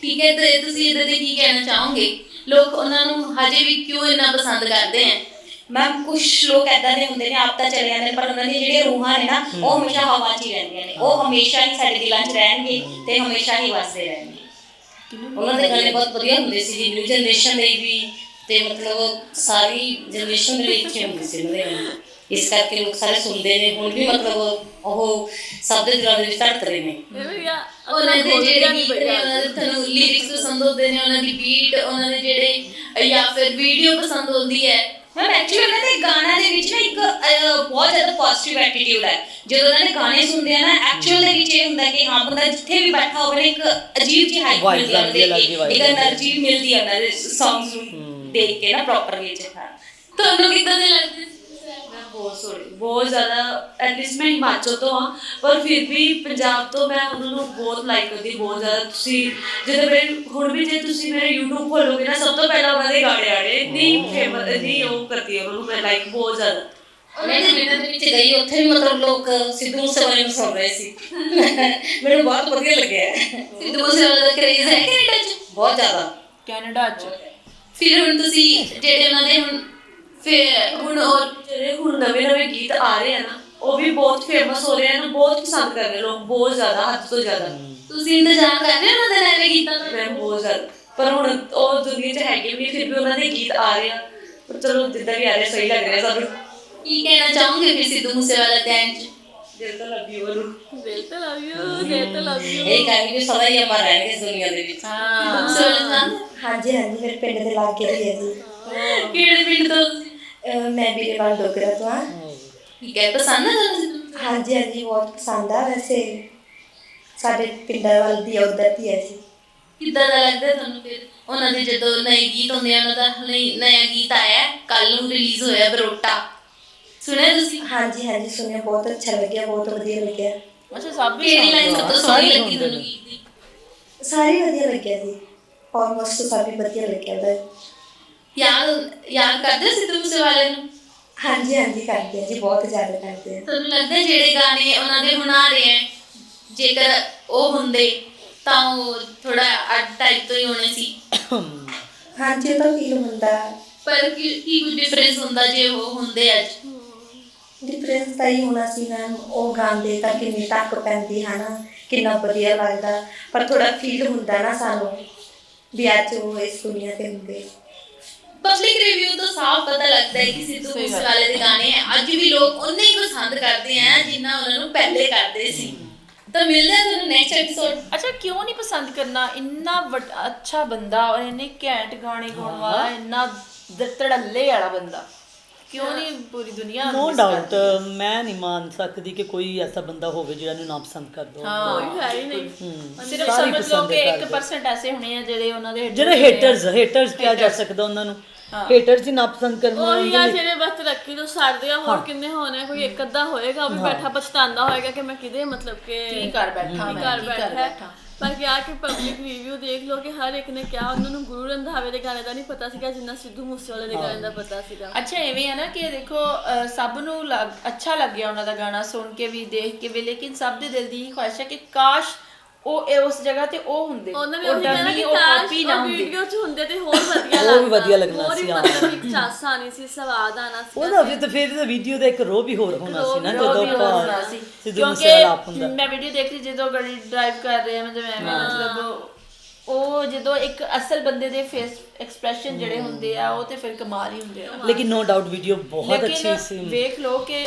ਠੀਕ ਹੈ ਤੇ ਤੁਸੀਂ ਇਹਦੇ ਤੇ ਕੀ ਕਹਿਣਾ ਚਾਹੋਗੇ? ਲੋਕ ਉਹਨਾਂ ਨੂੰ ਹਜੇ ਵੀ ਕਿਉਂ ਇੰਨਾ ਪਸੰਦ ਕਰਦੇ ਆ ਮੈਮ ਕੁਝ ਲੋਕ ਐਦਾਂ ਦੇ ਹੁੰਦੇ ਨੇ ਆਪ ਤਾਂ ਚਲੇ ਜਾਂਦੇ ਨੇ ਪਰ ਉਹਨਾਂ ਦੀਆਂ ਜਿਹੜੀਆਂ ਰੂਹਾਂ ਨੇ ਨਾ ਉਹ ਹਮੇਸ਼ਾ ਹਵਾ 'ਚ ਹੀ ਰਹਿੰਦੀਆਂ ਨੇ। ਉਹ ਹਮੇਸ਼ਾ ਹੀ ਸਾਡੇ ਦਿਲਾਂ 'ਚ ਰਹਿਣਗੇ ਤੇ ਹਮੇਸ਼ਾ ਹੀ ਵਸਦੇ ਰਹਿਣਗੇ। ਉਹਨਾਂ ਦੇ ਗਾਣੇ ਬਹੁਤ ਵਧੀਆ ਹੁੰਦੇ ਸੀ ਜੀ ਨਿਊ ਜਨਰੇਸ਼ਨ ਲਈ ਵੀ। ਤੇ ਮਤਲਬ ਸਾਰੀ ਜਨਰੇਸ਼ਨ ਦੇ ਵਿੱਚ ਹੁੰਦੀ ਸੀ ਮਤਲਬ ਇਸ ਕਰਕੇ ਲੋਕ ਸਾਰੇ ਸੁਣਦੇ ਨੇ। ਹੁਣ ਵੀ ਮਤਲਬ ਉਹ ਸਭ ਦੇ ਦਿਲਾਂ ਦੇ ਵਿੱਚ ਧੜਕ ਰਹੇ ਨੇ ਉਹਨਾਂ ਦੇ ਜਿਹੜੇ ਗੀਤ ਨੇ ਉਹਨਾਂ ਦੇ ਤੁਹਾਨੂੰ ਲਿਰਿਕਸ ਪਸੰਦ ਹੁੰਦੇ ਨੇ ਉਹਨਾਂ ਦੀ ਬੀਟ ਉਹਨਾਂ ਦੇ ਜਿਹੜੇ ਜਾਂ ਫਿਰ ਵੀਡੀਓ ਪਸੰਦ ਹੁੰਦੀ ਹੈ। ਮੈਂ ਐਕਚੁਅਲੀ ਉਹਨਾਂ ਦੇ ਗਾਣਾ ਦੇ ਵਿੱਚ ਨਾ ਇੱਕ ਬਹੁਤ ਜ਼ਿਆਦਾ ਪੋਜ਼ਿਟਿਵ ਐਟੀਟਿਊਡ ਹੈ। ਜਦੋਂ ਉਹਨਾਂ ਦੇ ਗਾਣੇ ਸੁਣਦੇ ਆ ਨਾ ਐਕਚੁਅਲ ਦੇ ਵਿੱਚ ਇਹ ਹੁੰਦਾ ਕਿ ਹਾਂ ਬੰਦਾ ਜਿੱਥੇ ਵੀ ਬੈਠਾ ਹੋਵੇ ਇੱਕ ਅਜੀਬ ਜਿਹੀ ਹਾਈਪ ਮਿਲਦੀ ਹੈ ਇੱਕ એનર્ਜੀ ਮਿਲਦੀ ਹੈ ਉਹਨਾਂ ਦੇ ਸੌਂਗਸ ਨੂੰ। ਦੇਖ ਕੇ ਨਾ ਪ੍ਰੋਪਰ ਵੇ ਚ ਹਾਂ। ਤੁਹਾਨੂੰ ਕਿੱਦਾਂ ਦੇ ਲੱਗਦੇ? ਮੈਂ ਬਹੁਤ ਸੋਰੀ ਬਹੁਤ ਜ਼ਿਆਦਾ ਐਟਲੀਸਟ ਮੈਂ ਹਿਮਾਚਲ ਤੋਂ ਹਾਂ ਪਰ ਫਿਰ ਵੀ ਪੰਜਾਬ ਤੋਂ ਮੈਂ ਉਹਨਾਂ ਨੂੰ ਬਹੁਤ ਲਾਈਕ ਕਰਦੀ ਬਹੁਤ ਜ਼ਿਆਦਾ। ਤੁਸੀਂ ਜਦੋਂ ਮੇਰੇ ਹੁਣ ਵੀ ਜੇ ਤੁਸੀਂ ਮੇਰੇ YouTube ਖੋਲੋਗੇ ਨਾ ਸਭ ਤੋਂ ਪਹਿਲਾਂ ਉਹਨਾਂ ਦੇ ਗਾਣੇ ਆਣੇ ਇੰਨੀ ਫੇਮਸ ਇੰਨੀ ਉਹ ਕਰਦੀ ਹੈ ਉਹਨਾਂ ਨੂੰ ਮੈਂ ਲਾਈਕ ਬਹੁਤ ਜ਼ਿਆਦਾ। ਮੈਂ ਮਿੰਟ ਦੇ ਵਿੱਚ ਗਈ ਉੱਥੇ ਵੀ ਮਤਲਬ ਲੋਕ ਸਿੱਧੂ ਮੂਸੇਵਾਲੇ ਨੂੰ ਸੁਣ ਰਹੇ ਸੀ। ਮੈਨੂੰ ਬਹੁਤ ਵਧੀਆ ਲੱਗਿਆ। ਸਿੱਧੂ ਮੂਸੇਵਾਲੇ ਦਾ ਕਰੇਜ਼ ਹੈ ਕੈਨੇਡਾ 'ਚ? ਬਹੁਤ ਜ਼ਿਆਦਾ। ਕੈਨੇਡਾ ਚ? ਫਿਰ ਹੁਣ ਤੁਸੀਂ ਜਿਹੜੇ ਉਹਨਾਂ ਦੇ ਹੁਣ ਫਿਰ ਹੁਣ ਹੋਰ ਜਿਹੜੇ ਹੁਣ ਨਵੇਂ ਨਵੇਂ ਗੀਤ ਆ ਰਹੇ ਆ ਨਾ ਉਹ ਵੀ ਬਹੁਤ ਫੇਮਸ ਹੋ ਰਹੇ ਆ ਨਾ ਬਹੁਤ ਪਸੰਦ ਕਰ ਰਹੇ ਲੋਕ ਬਹੁਤ ਜ਼ਿਆਦਾ ਹੱਦ ਤੋਂ ਜ਼ਿਆਦਾ। ਤੁਸੀਂ ਇੰਤਜ਼ਾਰ ਕਰ ਰਹੇ ਹੋ ਉਹਨਾਂ ਦੇ ਨਵੇਂ ਗੀਤਾਂ ਦਾ? ਮੈਂ ਬਹੁਤ ਜ਼ਿਆਦਾ। ਪਰ ਹੁਣ ਉਹ ਦੁਨੀਆ 'ਚ ਹੈਗੇ ਵੀ ਫਿਰ ਵੀ ਉਹਨਾਂ ਦੇ ਗੀਤ ਆ ਰਹੇ ਆ। ਪਰ ਚਲੋ ਜਿੱਦਾਂ ਵੀ ਆ ਰਹੇ ਸਹੀ ਲੱਗ ਰਿਹਾ ਸਾਨੂੰ ਕੀ ਕਹਿਣਾ ਚਾਹੋਗੇ ਫਿਰ ਸਿੱਧੂ ਮੂਸੇਵਾਲਾ 'ਚ? ਦਿਲ ਤਾਂ ਲੱਗੀ ਉਹਨੂੰ। ਦਿਲ ਤੇ ਲਵ ਯੂ ਦਿਲ ਤੇ ਲਵ ਯੂ ਇਹ ਕਹਿੰਦੇ ਵੀ ਸਦਾ ਹੀ ਅਮਰ ਰਹਿਣਗੇ ਇਸ ਦੁਨੀਆ ਦੇ ਵਿੱਚ। ਹਾਂ। ਮੂਸੇਵਾਲਾ ਜਾਨ ਹਾਂਜੀ ਹਾਂਜੀ ਮੇਰੇ ਪਿੰਡ ਦੇ ਲਾਗੇ ਦੀ ਹੈ ਜੀ। ਕਿਹੜੇ ਪਿੰਡ ਤੋਂ? ਤੁਸੀਂ? ਅਹ ਮੈਂ ਵੀਰੇਵਾਲ ਡੋਗਰਾ ਤੋਂ ਹਾਂ। ਠੀਕ ਹੈ ਪਸੰਦ ਹੈ ਤੁਹਾਨੂੰ? ਸਿੱਧੂ ਮੂਸੇਵਾਲਾ? ਹਾਂਜੀ ਹਾਂਜੀ ਬਹੁਤ ਪਸੰਦ ਆ। ਵੈਸੇ ਸਾਡੇ ਪਿੰਡਾਂ ਵੱਲ ਦੀ ਉਧਰ ਦੀ ਹੈ ਜੀ। ਕਿੱਦਾਂ ਦਾ ਲੱਗਦਾ ਤੁਹਾਨੂੰ ਫਿਰ? ਉਹਨਾਂ ਦੇ ਜਦੋਂ ਨਏ ਗੀਤ ਹੁੰਦੇ ਆ ਉਹਨਾਂ ਦਾ ਨਇਆ ਗੀਤ ਆਇਆ ਕੱਲ ਨੂੰ ਰਿਲੀਜ਼ ਹੋਇਆ ਬਰੋਟਾ। ਸੁਣਿਆ ਤੁਸੀਂ? ਹਾਂਜੀ ਹਾਂਜੀ ਸੁਣਿਆ ਬਹੁਤ ਅੱਛਾ ਲੱਗਿਆ ਬਹੁਤ ਵਧੀਆ ਲੱਗਿਆ। ਅੱਛਾ ਸਭ ਵੀ ਕਿਹੜੀ ਲਾਈਨ ਆ। ਸਭ ਤੋਂ ਸੋਹਣੀ ਲੱਗੀ ਤੁਹਾਨੂੰ ਗੀਤ ਦੀ? ਸਾਰੇ ਵਧੀਆ ਲੱਗਿਆ ਜੀ ਆਲਮੋਸਟ ਸਾਰੇ ਵਧੀਆ ਲੱਗਿਆ ਉਹਦਾ ਯਾਦ ਯਾਦ ਕਰਦੇ ਸਿੱਧੂ ਮੂਸੇਵਾਲੇ ਨੂੰ? ਹਾਂਜੀ ਹਾਂਜੀ ਕਰਦੇ ਆ ਜੀ ਬਹੁਤ ਜ਼ਿਆਦਾ ਕਰਦੇ ਆ ਤੁਹਾਨੂੰ ਲੱਗਦਾ ਜਿਹੜੇ ਗਾਣੇ ਉਹਨਾਂ ਦੇ ਹੁਣ ਆ ਰਹੇ ਹੈ ਜੇਕਰ ਉਹ ਹੁੰਦੇ ਤਾਂ ਉਹ ਥੋੜਾ ਅੱਡ ਟਾਈਪ ਤੋਂ ਹੀ ਹੋਣੇ ਸੀ। ਹਾਂਜੀ ਉਹ ਤਾਂ ਫੀਲ ਹੁੰਦਾ। ਪਰ ਕੀ ਕੀ ਕੁਝ ਡਿਫਰੈਂਸ ਹੁੰਦਾ ਜੇ ਉਹ ਹੁੰਦੇ ਅੱਜ? ਡਿਫਰੈਂਸ ਤਾਂ ਹੀ ਹੋਣਾ ਸੀ ਮੈਮ ਉਹ ਗਾਉਂਦੇ ਤਾਂ ਕਿੰਨੀ ਧੱਕ ਪੈਂਦੀ ਹਨਾ ਕਿੰਨਾ ਵਧੀਆ ਲੱਗਦਾ। ਪਰ ਥੋੜਾ ਫੀਲ ਹੁੰਦਾ ਨਾ ਸਾਨੂੰ ਵੀ ਅੱਜ ਉਹ ਇਸ ਦੁਨੀਆ ਤੇ ਹੁੰਦੇ। ਪਬਲਿਕ ਰਿਵਿਊ ਤੋਂ ਸਾਫ਼ ਪਤਾ ਲੱਗਦਾ ਹੈ ਕਿ ਸਿੱਧੂ ਮੂਸੇਵਾਲੇ ਦੇ ਗਾਣੇ ਅੱਜ ਵੀ ਲੋਕ ਉਨੇ ਹੀ ਪਸੰਦ ਕਰਦੇ ਆ ਜਿੰਨਾ ਉਹਨਾਂ ਨੂੰ ਪਹਿਲੇ ਕਰਦੇ ਸੀ। ਤਾਂ ਮਿਲਦੇ ਹਾਂ ਤੁਹਾਨੂੰ ਨੈਕਸਟ ਐਪੀਸੋਡ ਅੱਛਾ ਕਿਉਂ ਨਹੀਂ ਪਸੰਦ ਕਰਨਾ? ਇੰਨਾ ਅੱਛਾ ਬੰਦਾ ਔਰ ਇੰਨੇ ਘੈਂਟ ਗਾਣੇ ਗਾਉਣ ਵਾਲਾ ਇੰਨਾ ਦ- ਧੜੱਲੇ ਵਾਲਾ ਬੰਦਾ। ਕਿਉਂ ਨਹੀਂ ਪੂਰੀ ਦੁਨੀਆ ਨੋ miss ਡਾਊਟ ਕਰਦੀ? ਮੈਂ ਨਹੀਂ ਮੰਨ ਸਕਦੀ ਕਿ ਕੋਈ ਐਸਾ ਬੰਦਾ ਹੋਵੇ ਜਿਹੜਾ ਨੂੰ ਨਾ ਪਸੰਦ ਕਰਦਾ ਹੋਵੇ। ਹਾਂ ਕੋਈ ਹੈ ਹੀ ਨਹੀਂ। ਸਿਰਫ ਸਾਰੇ ਸਮਝ ਲਓ ਪਸੰਦ ਕਿ ਕਰਦੇ। 1% ਐਸੇ ਹੋਣੇ ਆ ਜਿਹੜੇ ਉਹਨਾਂ ਦੇ ਜਿਹੜੇ ਹੇਟਰਸ ਹੇਟਰਸ ਕਿਹਾ ਜਾ ਸਕਦਾ ਉਹਨਾਂ ਨੂੰ। ਹੇਟਰਸ ਹੀ ਨਾ ਪਸੰਦ ਕਰਨਾ ਉਹੀ ਆ ਲਈ- ਜਿਹੜੇ ਬਸ ਰੱਖੀ ਤੋਂ ਸੜਦੇ ਆ ਹੋਰ ਕਿੰਨੇ ਹੋਣੇ ਕੋਈ ਇੱਕ ਅੱਧਾ ਹੋਏਗਾ ਉਹ ਵੀ ਬੈਠਾ ਪਛਤਾਉਂਦਾ ਹੋਏਗਾ ਕਿ ਮੈਂ ਕਿਹਦੇ ਮਤਲਬ ਕਿ ਕੀ ਕਰ ਬੈਠਾ ਕੀ ਮੈਂ ਕੀ ਕਰ। ਬੈਠਾ ਪਰ ਕਿਹਾ ਕਿ ਪਬਲਿਕ ਰਿਵਿਊ ਦੇਖ ਲਓ ਕਿ ਹਰ ਇੱਕ ਨੇ ਕਿਹਾ ਉਹਨਾਂ ਨੂੰ ਗੁਰੂ ਰੰਧਾਵੇ ਦੇ ਗਾਣੇ ਦਾ ਨਹੀਂ ਪਤਾ ਸੀਗਾ ਜਿੰਨਾ ਸਿੱਧੂ ਮੂਸੇਵਾਲੇ ਦੇ ਗਾਣੇ ਦਾ ਪਤਾ ਸੀਗਾ। ਅੱਛਾ ਐਵੇਂ ਹੈ ਨਾ ਕਿ ਦੇਖੋ ਸਭ ਨੂੰ ਲੱਗ- ਅੱਛਾ ਲੱਗਿਆ ਉਹਨਾਂ ਦਾ ਗਾਣਾ ਸੁਣ ਕੇ ਵੀ ਦੇਖ ਕੇ ਵੀ ਲੇਕਿਨ ਸਭ ਦੇ ਦਿਲ ਦੀ ਖੁਆਇਸ਼ ਹੈ ਕਿ ਕਾਸ਼ ਉਹ ਇਹ ਉਸ ਜਗ੍ਹਾ ਤੇ ਉਹ ਹੁੰਦੇ। ਉਹਨਾਂ ਨੇ ਉਹ ਉਹੀ ਕਹਿਣਾ ਕਿ ਉਹ ਕਾਪੀ ਨਾ ਹੁੰਦੇ। ਵੀਡੀਓ 'ਚ ਹੁੰਦੇ ਤੇ ਹੋਰ ਵਧੀਆ ਹੋਰ ਵੀ ਲੱਗਦਾ ਵਧੀਆ ਲੱਗਣਾ ਹੋਰ ਹੀ ਸੀ, ਹਾਂ। ਮਤਲਬ ਇੱਕ ਚਾਸ ਆਣੀ ਸੀ ਸਵਾਦ ਆਣਾ ਸੀ ਉਹਦਾ ਫਿਰ ਤਾਂ ਫਿਰ ਤਾਂ ਵੀਡੀਓ ਦਾ ਇੱਕ ਰੋ ਵੀ ਹੋਰ ਹੋਣਾ ਸੀ ਨਾ ਜਦੋਂ ਵੀ ਹੋਣਾ ਆਪਾਂ ਸੀ। ਸਿੱਧੂ ਮੂਸੇਵਾਲਾ ਆਪ ਕਿਉਂਕਿ ਹੁੰਦਾ। ਮੈਂ ਵੀਡੀਓ ਦੇਖ ਰਹੀ ਜਦੋਂ ਗੱਡੀ ਡਰਾਈਵ ਕਰ ਰਹੇ ਆ ਮਤਲਬ ਐਵੇਂ ਮਤਲਬ ਉਹ ਜਦੋਂ ਇੱਕ ਅਸਲ ਬੰਦੇ ਦੇ ਫੇਸ ਐਕਸਪ੍ਰੈਸ਼ਨ ਜਿਹੜੇ ਹੁੰਦੇ ਆ ਉਹ ਤੇ ਫਿਰ ਕਮਾਲ ਹੀ ਹੁੰਦੇ ਆ। ਲੇਕਿਨ ਨੋ ਡਾਊਟ ਵੀਡੀਓ ਬਹੁਤ ਅੱਛੀ ਲੇਕਿਨ ਸੀ। ਵੇਖ ਲਓ ਕਿ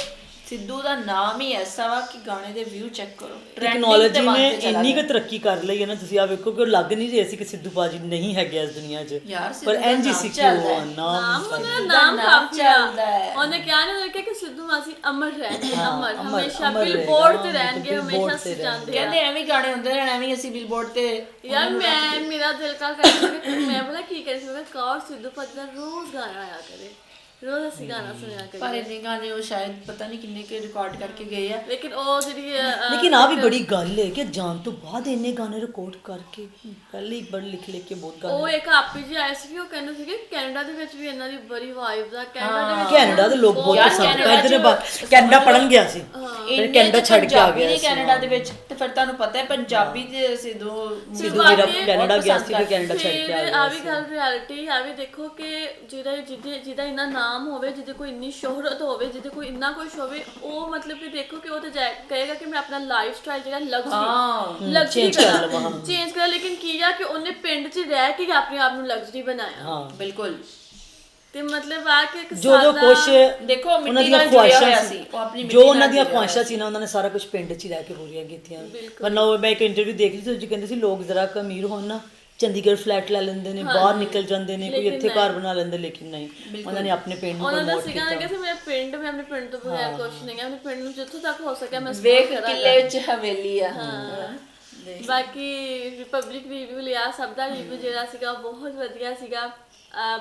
ਸਿੱਧੂ ਦਾ ਨਾਮ ਹੀ ਐਸਾ ਵਾ ਕਿ ਗਾਣੇ ਦੇ ਵਿਊ ਚੈੱਕ ਕਰੋ। ਟੈਕਨੋਲੋਜੀ ਨੇ ਇੰਨੀ। ਕੁ ਤਰੱਕੀ ਕਰ ਲਈ ਹੈ ਨਾ ਤੁਸੀਂ ਆ ਵੇਖੋ ਕਿ ਉਹ ਲੱਗ ਨਹੀਂ ਰਿਹਾ ਸੀ ਕਿ ਸਿੱਧੂ ਬਾਜੀ ਨਹੀਂ ਹੈਗੇ ਇਸ ਦੁਨੀਆ 'ਚ। ਪਰ ਐਨਜੀ ਨਾਮ ਸੀ ਚੱਲਦਾ ਹੈ। ਨਾਮ ਉਹਦਾ ਨਾਮ ਕਾਫੀ ਚੱਲਦਾ ਹੈ। ਉਹਨੇ ਕਿਹਾ ਨਾ ਕਿ ਸਿੱਧੂ ਮਾਸੀ ਅਮਰ ਰਹਿਣਗੇ ਅਮਰ ਹਮੇਸ਼ਾ ਬਿਲਬੋਰਡ ਤੇ ਰਹੇਗਾ, ਰਹਿਣਗੇ ਹਮੇਸ਼ਾ ਸਜਾਉਂਦੇ ਕਹਿੰਦੇ ਐਵੇਂ ਗਾਣੇ ਹੁੰਦੇ ਰਹਿਣ ਐਵੇਂ ਅਸੀਂ ਬਿਲਬੋਰਡ ਤੇ ਯਾਰ ਮੈਂ ਮੇਰਾ ਦਿਲ ਕਰ ਕਰਦਾ ਕਿ ਮੈਂ ਪਤਾ ਕੀ ਕਰੀ ਸੀ ਮੈਂ ਕਿਹਾ ਕੌਰ ਸਿੱਧੂ ਦਾ ਰੋਜ਼ ਗਾਣਾ ਆਇਆ ਕਰੇ। ਰੋਜ਼ ਅਸੀਂ ਗਾਣਾ ਸੁਣਿਆ ਪਰ ਕਰੀਏ ਇੰਨੇ ਗਾਣੇ ਉਹ ਸ਼ਾਇਦ ਪਤਾ ਨਹੀਂ ਕਿੰਨੇ ਕੇ ਰਿਕਾਰਡ ਕਰਕੇ ਗਏ ਆ। ਲੇਕਿਨ ਉਹ ਜਿਹੜੀ ਲੇਕਿਨ ਆ ਵੀ ਬੜੀ ਗੱਲ ਹੈ ਕਿ ਜਾਣ ਤੋਂ ਬਾਅਦ ਇੰਨੇ ਗਾਣੇ ਰਿਕਾਰਡ ਕਰਕੇ ਪਹਿਲੇ ਹੀ ਪੜ੍ਹ ਲਿਖ ਲਿਖ ਕੇ ਬਹੁਤ ਉਹ ਗਾਣੇ ਇੱਕ ਆਪੀ ਜੀ ਆਏ ਸੀ ਉਹ ਕਹਿੰਦੇ ਸੀਗੇ ਕੈਨੇਡਾ ਦੇ ਵਿੱਚ ਵੀ ਇਹਨਾਂ ਦੀ ਬੜੀ ਵਾਈਬ ਆ ਕੈਨੇਡਾ ਦੇ ਵਿੱਚ ਕੈਨੇਡਾ ਦੇ ਲੋਕ ਬਹੁਤ ਪਸੰਦ ਕੈਨੇਡਾ ਕਰਦੇ ਨੇ ਬਾ- ਕੈਨੇਡਾ ਪੜਨ ਗਿਆ ਸੀ। ਫਿਰ ਕੈਨੇਡਾ ਛੱਡ ਕੇ ਆ ਗਿਆ ਸੀ। ਕੈਨੇਡਾ ਦੇ ਵਿੱਚ ਤੇ ਫਿਰ ਤੁਹਾਨੂੰ ਪਤਾ ਹੈ ਪੰਜਾਬੀ ਦੇ ਸਿੱਧੂ ਸਿੱਧੂ ਮੇਰਾ ਬਾਕੀ ਕੈਨੇਡਾ ਗਿਆ ਸੀ ਫਿਰ ਕੈਨੇਡਾ ਛੱਡ ਕੇ ਆ ਫਿਰ ਆ ਗਿਆ ਵੀ ਗੱਲ ਰਿਐਲਿਟੀ ਆ ਵੀ ਦੇਖੋ ਕਿ ਜਿਹਦਾ ਜਿਹਦੇ ਜਿਹਦਾ ਇੰਨਾ ਨਾਮ ਹੋਵੇ ਜਿਹਦੇ ਕੋਈ ਇੰਨੀ ਸ਼ੋਹਰਤ ਹੋਵੇ ਜਿਹਦੇ ਕੋਈ ਇੰਨਾ ਕੁਝ ਹੋਵੇ ਉਹ ਮਤਲਬ ਕਿ ਦੇਖੋ ਕਿ ਉਹ ਤੇ ਜਾਏ- ਕਹੇਗਾ ਕਿ ਮੈਂ ਆਪਣਾ ਲਾਈਫ ਸਟਾਈਲ ਜਿਹੜਾ। ਲਗਜ਼ਰੀ ਲਗਜ਼ਰੀ ਹਾਂ। ਚੇਂਜ ਕਰ। ਲੇਕਿਨ ਕੀ ਆ ਕਿ ਉਹਨੇ ਪਿੰਡ 'ਚ ਰਹਿ ਕੇ ਆਪਣੇ ਆਪ ਨੂੰ ਲਗਜ਼ਰੀ ਬਣਾਇਆ। ਹਾਂ। ਬਿਲਕੁਲ। ਤੇ ਮਤਲਬ ਆ ਕਿ ਇੱਕ ਜੋ ਜੋ ਕੁਛ ਦੇਖੋ, ਮਿੱਟੀ ਉਹਨਾਂ ਨਾਲ ਜੁੜਿਆ ਹੋਇਆ ਸੀ, ਉਹ ਆਪਣੀ ਜੋ ਮਿੱਟੀ ਉਹਨਾਂ ਨਾਲ ਦੀਆਂ ਖੁਆਇਸ਼ਾਂ ਸੀ। ਨਾ ਉਹਨਾਂ ਨੇ ਸਾਰਾ ਕੁਝ ਪਿੰਡ 'ਚ ਹੀ ਰਹਿ ਕੇ ਪੂਰੀਆਂ ਕੀਤੀਆਂ। ਵਰਨਾ ਉਹ ਮੈਂ ਇੱਕ ਇੰਟਰਵਿਊ ਦੇਖ ਰਹੀ ਸੀ ਉਹ ਕਹਿੰਦੇ ਸੀ ਲੋਕ ਜ਼ਰਾ ਕੁ ਅਮੀਰ ਹੋਣ ਨਾ ਚੰਡੀਗੜ੍ਹ ਫਲੈਟ ਲੈ ਲੈਂਦੇ ਨੇ ਬਾਹਰ ਨਿਕਲ ਜਾਂਦੇ ਨੇ ਕੋਈ ਇੱਥੇ ਘਰ ਬਣਾ ਲੈਂਦੇ ਲੇਕਿਨ ਨਹੀਂ। ਉਹਨਾਂ ਨੇ ਆਪਣੇ ਪਿੰਡ ਨੂੰ ਉਹਨਾਂ ਦਾ ਪ੍ਰਮੋਟ ਸੀਗਾ ਕੀਤਾ। ਕਿ ਮੇਰੇ ਪਿੰਡ ਮੈਂ ਆਪਣੇ ਪਿੰਡ ਤੋਂ ਬਗੈਰ ਕੁਛ ਨਹੀਂ ਹੈ ਆਪਣੇ ਪਿੰਡ ਨੂੰ ਜਿੱਥੋਂ ਤੱਕ ਹੋ ਸਕਿਆ ਮੈਂ ਵੇਖ। ਕਿੱਲੇ ਵਿੱਚ ਹਵੇਲੀ ਆ। ਬਾਕੀ ਰਿਪਬਲਿਕ ਰਿਵਿਊ ਲਿਆ ਸਭ ਦਾ ਰਿਵਿਊ ਜਿਹੜਾ ਸੀਗਾ ਬਹੁਤ ਵਧੀਆ ਸੀਗਾ।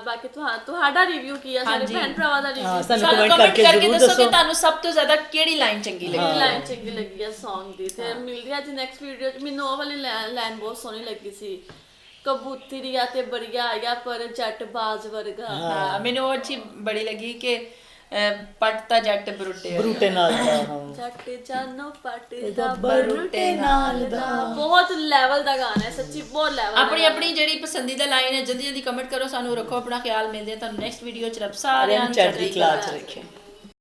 ਬਾਕੀ ਤੁਹਾ ਤੁਹਾਡਾ ਰਿਵਿਊ ਕੀ ਆ? ਸਾਡੇ। ਭੈਣ ਭਰਾਵਾਂ ਦਾ ਹਾਂ ਰਿਵਿਊ ਸਾਨੂੰ ਸਾਨੂੰ ਕਮੈਂਟ ਕਰਕੇ ਜ਼ਰੂਰ ਦੱਸੋ ਕਿ ਤੁਹਾਨੂੰ ਸਭ ਤੋਂ ਜ਼ਿਆਦਾ ਕਿਹੜੀ ਲਾਈਨ ਚੰਗੀ ਲੱਗੀ? ਕਿਹੜੀ ਲਾਈਨ ਚੰਗੀ ਲੱਗੀ ਆ Song ਦੀ। ਤੇ ਮਿਲਦੀ ਆ ਜੀ ਨੈਕਸਟ ਵੀਡੀਓ ਚ। ਮੈਨੂੰ ਉਹ ਵਾਲੀ ਲਾਈਨ ਬਹੁਤ ਸੋਹਣੀ ਲੱਗੀ ਸੀ। ਕਬੂਤਰੀਆ ਤੇ ਬੜੀਆ ਆਇਆ ਪਰ ਜੱਟ ਬਾਜ਼ ਵਰਗਾ। ਹਾਂ। ਮੈਨੂੰ ਉਹ ਅੱਛੀ ਬੜੀ ਲੱਗੀ ਕਿ ਅਹ, ਪੱਟ ਤਾਂ ਜੱਟ ਬਰੁੱਟੇ। ਬਰੂਟੇ ਨਾਲ ਦਾ ਹਾਂ। ਜੱਟ ਜਾਨੋ ਪੱਟ ਦਾ ਬਰੂਟੇ ਨਾਲ ਦਾ। ਬਹੁਤ ਲੈਵਲ ਦਾ ਗਾਣਾ ਹੈ ਸੱਚੀ ਬਹੁਤ ਲੈਵਲ ਆਪਣੀ ਆਪਣੀ ਜਿਹੜੀ ਪਸੰਦੀਦਾ ਲਾਈਨ ਹੈ ਜਲਦੀ ਜਲਦੀ ਕਮੈਂਟ ਕਰੋ ਸਾਨੂੰ ਰੱਖੋ ਆਪਣਾ ਖਿਆਲ ਮਿਲਦੇ ਆ ਤੁਹਾਨੂੰ ਨੈਕਸਟ ਵੀਡੀਓ ਚ ਰੱਬ ਸਾਰਿਆਂ ਨੂੰ ਚੜ੍ਹਦੀ ਕਲਾ ਚ ਰੱਖੇ।